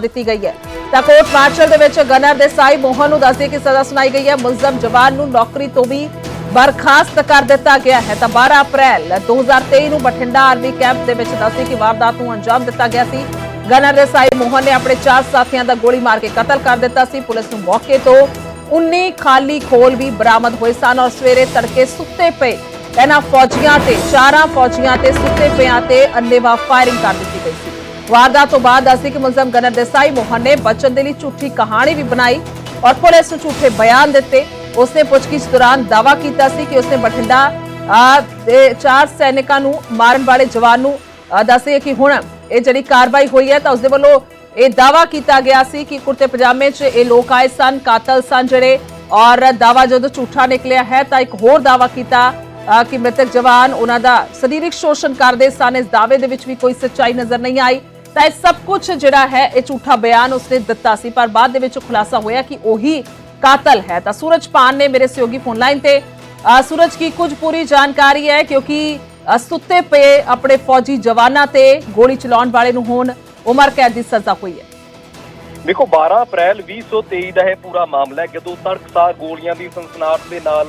ਦਿੱਤੀ ਗਈ ਹੈ। ਤਾਂ ਕੋਰਟ ਮਾਰਸ਼ਲ ਦੇ ਵਿੱਚ ਗਨਰ ਦੇ ਸਾਈ ਮੋਹਨ ਨੂੰ ਦੱਸਦੇ ਕਿ ਸਜ਼ਾ ਸੁਣਾਈ ਗਈ ਹੈ। ਮੁਲਜ਼ਮ ਜਵਾਨ ਨੂੰ ਨੌਕਰੀ ਤੋਂ ਵੀ ਬਰਖਾਸਤ ਕਰ ਦਿੱਤਾ ਗਿਆ ਹੈ। ਤਾਂ 12 ਅਪ੍ਰੈਲ 2023 ਨੂੰ ਬਠਿੰਡਾ ਆਰਮੀ ਕੈਂਪ ਦੇ ਵਿੱਚ ਦੱਸਦੇ ਕਿ ਵਾਰਦਾਤ ਨੂੰ ਅੰਜਾਮ ਦਿੱਤਾ ਗਿਆ ਸੀ। ਗਨਰ ਦੇ ਮੋਹਨ ਨੇ ਆਪਣੇ ਚਾਰ ਸਾਥੀਆਂ ਦਾ ਗੋਲੀ ਮਾਰ ਕੇ ਕਤਲ ਕਰ ਦਿੱਤਾ ਸੀ। ਪੁਲਿਸ ਨੂੰ ਮੌਕੇ ਤੋਂ 19 ਖਾਲੀ ਖੋਲ ਵੀ ਬਰਾਮਦ ਹੋਏ ਸਨ ਔਰ ਸਵੇਰੇ ਤੜਕੇ ਸੁੱਤੇ ਪਏ ਇਹਨਾਂ ਫੌਜੀਆਂ ਤੇ, ਚਾਰਾਂ ਫੌਜੀਆਂ ਤੇ ਸੁੱਤੇ ਪਿਆਂ ਤੇ ਅੰਨੇਵਾਹ ਫਾਇਰਿੰਗ ਕਰ ਦਿੱਤੀ ਗਈ ਸੀ। ਵਾਰਦਾਤ ਤੋਂ ਬਾਅਦ ਦੱਸਦੀ ਕਿ ਮੁਲਜ਼ਮ ਗਨਰ ਦੇਸਾਈ ਮੋਹਨ ਨੇ ਬਚਨ ਦੇ ਲਈ ਝੂਠੀ ਕਹਾਣੀ ਵੀ ਬਣਾਈ ਔਰ ਪੁਲਿਸ ਨੂੰ ਝੂਠੇ ਬਿਆਨ ਦਿੱਤੇ। ਉਸਨੇ ਪੁੱਛਗਿੱਛ ਦੌਰਾਨ ਦਾਵਾ ਕੀਤਾ ਸੀ ਕਿ ਉਸਨੇ ਬਠਿੰਡਾ ਦੇ ਚਾਰ ਸੈਨਿਕਾਂ ਨੂੰ ਮਾਰਨ ਵਾਲੇ ਜਵਾਨ ਨੂੰ ਦੱਸੇ ਕਿ ਹੁਣ ਇਹ ਜਿਹੜੀ ਕਾਰਵਾਈ ਹੋਈ ਹੈ ਤਾਂ ਉਸਦੇ ਵੱਲੋਂ ਇਹ ਦਾਵਾ ਕੀਤਾ ਗਿਆ ਸੀ ਕਿ ਕੁਰਤੇ ਪਜਾਮੇ 'ਚ ਇਹ ਲੋਕ ਆਏ ਸਨ, ਕਾਤਲ ਸਨ ਜਿਹੜੇ ਔਰ ਦਾਵਾ ਜਦੋਂ ਝੂਠਾ ਨਿਕਲਿਆ ਹੈ ਤਾਂ ਇੱਕ ਹੋਰ ਦਾਵਾ ਕੀਤਾ ਕਿ ਮ੍ਰਿਤਕ ਜਵਾਨ ਉਹਨਾਂ ਦਾ ਸਰੀਰਕ ਸ਼ੋਸ਼ਣ ਕਰਦੇ ਸਨ। ਇਸ ਦਾਅਵੇ ਦੇ ਵਿੱਚ ਵੀ ਕੋਈ ਸੱਚਾਈ ਨਜ਼ਰ ਨਹੀਂ ਆਈ। ਤਾਂ ਇਹ ਸਭ ਕੁਝ ਜਿਹੜਾ ਹੈ, ਇਹ ਝੂਠਾ ਬਿਆਨ ਉਸਨੇ ਦਿੱਤਾ ਸੀ, ਪਰ ਬਾਅਦ ਦੇ ਵਿੱਚ ਖੁਲਾਸਾ ਹੋਇਆ ਕਿ ਉਹੀ ਕਾਤਲ ਹੈ। ਤਾਂ ਸੂਰਜ ਪਾਨ ਨੇ ਮੇਰੇ ਸਹਿਯੋਗੀ ਫੋਨ ਲਾਈਨ ਤੇ ਸੂਰਜ ਕੀ ਕੁਝ ਪੂਰੀ ਜਾਣਕਾਰੀ ਹੈ? ਕਿਉਂਕਿ ਸੁੱਤੇ ਪਏ ਆਪਣੇ ਫੌਜੀ ਜਵਾਨਾਂ ਤੇ ਗੋਲੀ ਚਲਾਉਣ ਵਾਲੇ ਨੂੰ ਹੁਣ ਉਮਰ ਕੈਦ ਦੀ ਸਜ਼ਾ ਹੋਈ ਹੈ। ਦੇਖੋ 12 ਅਪ੍ਰੈਲ 2023 ਦਾ ਇਹ ਪੂਰਾ ਮਾਮਲਾ ਹੈ। ਜਦੋਂ ਤੜਕਸਾਰ ਗੋਲੀਆਂ ਦੀ ਸੰਸਨਾਟ ਦੇ ਨਾਲ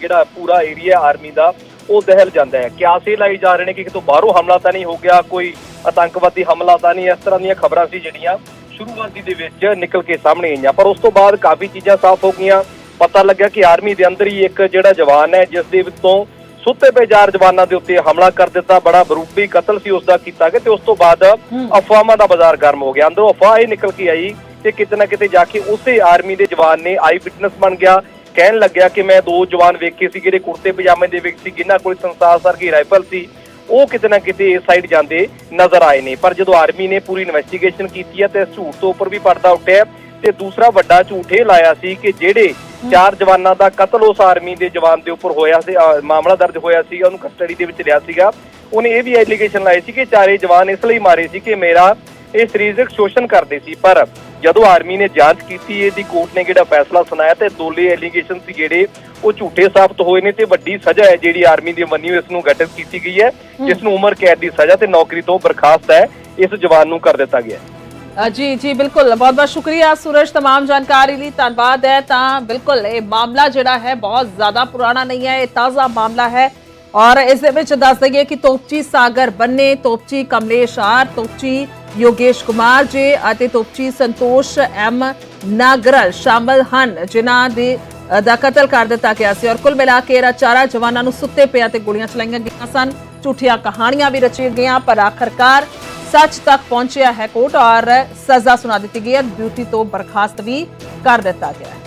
ਜਿਹੜਾ ਪੂਰਾ ਏਰੀਆ ਆਰਮੀ ਦਾ ਉਹ ਦਹਿਲ ਜਾਂਦਾ ਹੈ ਕਿਆਸੇ ਲਾਈ ਜਾ ਰਹੇ ਨੇ ਕਿ ਕਿਤੋਂ ਬਾਹਰੋਂ ਹਮਲਾ ਤਾਂ ਨਹੀਂ ਹੋ ਗਿਆ ਕੋਈ ਆਤੰਕਵਾਦੀ ਹਮਲਾ ਤਾਂ ਨਹੀਂ ਇਸ ਤਰ੍ਹਾਂ ਦੀਆਂ ਖਬਰਾਂ ਸੀ ਜਿਹੜੀਆਂ ਸ਼ੁਰੂਆਤੀ ਦੇ ਵਿੱਚ ਨਿਕਲ ਕੇ ਸਾਹਮਣੇ ਆਈਆਂ। ਪਰ ਉਸ ਤੋਂ ਬਾਅਦ ਕਾਫੀ ਚੀਜ਼ਾਂ ਸਾਫ਼ ਹੋ ਗਈਆਂ। ਪਤਾ ਲੱਗਾ ਕਿ ਆਰਮੀ ਦੇ ਅੰਦਰ ਹੀ ਇੱਕ ਜਿਹੜਾ ਜਵਾਨ ਹੈ ਜਿਸ ਦੇ ਵਿੱਚੋਂ ਸੁੱਤੇ ਪਏ ਚਾਰ ਜਵਾਨਾਂ ਦੇ ਉੱਤੇ ਹਮਲਾ ਕਰ ਦਿੱਤਾ। ਬੜਾ ਬਰੂਪੀ ਕਤਲ ਸੀ ਉਸ ਦਾ ਕੀਤਾ ਗਿਆ ਤੇ ਉਸ ਤੋਂ ਬਾਅਦ ਅਫਵਾਹਾਂ ਦਾ ਬਾਜ਼ਾਰ ਗਰਮ ਹੋ ਗਿਆ। ਅੰਦਰੋਂ ਅਫਵਾਹ ਇਹ ਨਿਕਲ ਕੇ ਆਈ ਕਿ ਕਿਤੇ ਨਾ ਕਿਤੇ ਜਾ ਕੇ ਉਸੇ ਆਰਮੀ ਦੇ ਜਵਾਨ ਨੇ ਆਈ ਵਿਟਨੈਸ ਬਣ ਗਿਆ। ਕਹਿਣ ਲੱਗਿਆ ਕਿ ਮੈਂ ਦੋ ਜਵਾਨ ਵੇਖੇ ਸੀ ਜਿਹੜੇ ਕੁੜਤੇ ਪਜਾਮੇ ਦੇ ਵਿੱਚ ਸੀ, ਜਿਨ੍ਹਾਂ ਕੋਲ ਸੰਸਾਰ ਸਰ ਰਾਈਫਲ ਸੀ, ਉਹ ਕਿਤੇ ਨਾ ਕਿਤੇ ਇਸ ਸਾਈਡ ਜਾਂਦੇ ਨਜ਼ਰ ਆਏ ਨੇ। ਪਰ ਜਦੋਂ ਆਰਮੀ ਨੇ ਪੂਰੀ ਇਨਵੈਸਟੀਗੇਸ਼ਨ ਕੀਤੀ ਹੈ, ਤੇ ਝੂਠ ਤੋਂ ਉੱਪਰ ਵੀ ਪਰਦਾ ਉੱਠਿਆ ਤੇ ਦੂਸਰਾ ਵੱਡਾ ਝੂਠ ਇਹ ਲਾਇਆ ਸੀ ਕਿ ਜਿਹੜੇ ਚਾਰ ਜਵਾਨਾਂ ਦਾ ਕਤਲ ਉਸ ਆਰਮੀ ਦੇ ਜਵਾਨ ਦੇ ਉੱਪਰ ਹੋਇਆ ਸੀ ਮਾਮਲਾ ਦਰਜ ਹੋਇਆ ਸੀਗਾ ਉਹਨੂੰ ਕਸਟਡੀ ਦੇ ਵਿੱਚ ਲਿਆ ਸੀਗਾ। ਉਹਨੇ ਇਹ ਵੀ ਐਲੀਗੇਸ਼ਨ ਲਾਏ ਸੀ ਕਿ ਚਾਰੇ ਜਵਾਨ ਇਸ ਲਈ ਮਾਰੇ ਸੀ ਕਿ ਮੇਰਾ ਇਹ ਸਰੀਰਕ ਸ਼ੋਸ਼ਣ ਕਰਦੇ ਸੀ, ਪਰ ਜਦੋਂ ਆਰਮੀ ਨੇ ਜਾਂਚ ਕੀਤੀ ਇਹਦੀ ਕੋਰਟ ਨੇ ਜਿਹੜਾ ਫੈਸਲਾ ਸੁਣਾਇਆ ਤੇ ਦੋਲੇ ਐਲੀਗੇਸ਼ਨ ਸੀ ਜਿਹੜੇ ਉਹ ਝੂਠੇ ਸਾਬਤ ਹੋਏ ਨੇ ਤੇ ਵੱਡੀ ਸਜ਼ਾ ਹੈ ਜਿਹੜੀ ਆਰਮੀ ਦੀ ਮੰਨੀ ਹੋਈ ਇਸ ਨੂੰ ਗਠਿਤ ਕੀਤੀ ਗਈ ਹੈ ਜਿਸ ਨੂੰ ਉਮਰ ਕੈਦ ਦੀ ਸਜ਼ਾ ਤੇ ਨੌਕਰੀ ਤੋਂ ਬਰਖਾਸਤ ਹੈ ਇਸ ਜਵਾਨ ਨੂੰ ਕਰ ਦਿੱਤਾ ਗਿਆ ਹੈ ਅ, ਜੀ ਜੀ ਬਿਲਕੁਲ ਬਹੁਤ ਬਹੁਤ ਸ਼ੁਕਰੀਆ ਸੂਰਜ तमाम ਜਾਣਕਾਰੀ ਲਈ ਧੰਨਵਾਦ ਹੈ ਤਾਂ ਬਿਲਕੁਲ ਇਹ ਮਾਮਲਾ ਜਿਹੜਾ ਹੈ ਬਹੁਤ ਜ਼ਿਆਦਾ ਪੁਰਾਣਾ ਨਹੀਂ ਹੈ ਇਹ ਤਾਜ਼ਾ ਮਾਮਲਾ ਹੈ ਔਰ ਇਸ ਦੇ ਵਿੱਚ ਦੱਸ ਦਈਏ ਕਿ ਤੋਪਚੀ ਸਾਗਰ ਬੰਨੇ ਤੋਪਚੀ ਕਮਲੇਸ਼ ਆਰ ਤੋਪਚੀ ਯੋਗੇਸ਼ ਕੁਮਾਰ ਜੀ ਅਤੇ ਤੋਪਚੀ ਸੰਤੋਸ਼ ਐਮ ਨਾਗਰਲ ਸ਼ਾਮਲ ਹਨ, ਜਿਨ੍ਹਾਂ ਦੇ ਦਾ ਕਤਲ ਕਰ ਦਿੱਤਾ ਗਿਆ ਸੀ। ਔਰ ਕੁੱਲ ਮਿਲਾ ਕੇ ਇਹਨਾਂ ਚਾਰਾਂ ਜਵਾਨਾਂ ਨੂੰ ਸੁੱਤੇ ਪਿਆ ਤੇ ਗੋਲੀਆਂ ਚਲਾਈਆਂ ਗਈਆਂ ਸਨ। ਝੂਠੀਆਂ ਕਹਾਣੀਆਂ ਵੀ ਰਚੀਆਂ ਗਈਆਂ, ਪਰ ਆਖਰਕਾਰ ਸੱਚ ਤੱਕ ਪਹੁੰਚਿਆ ਹੈ ਕੋਰਟ ਔਰ ਸਜ਼ਾ ਸੁਣਾ ਦਿੱਤੀ ਗਈ ਹੈ। ਡਿਊਟੀ ਤੋਂ ਬਰਖਾਸਤ ਵੀ ਕਰ ਦਿੱਤਾ ਗਿਆ ਹੈ।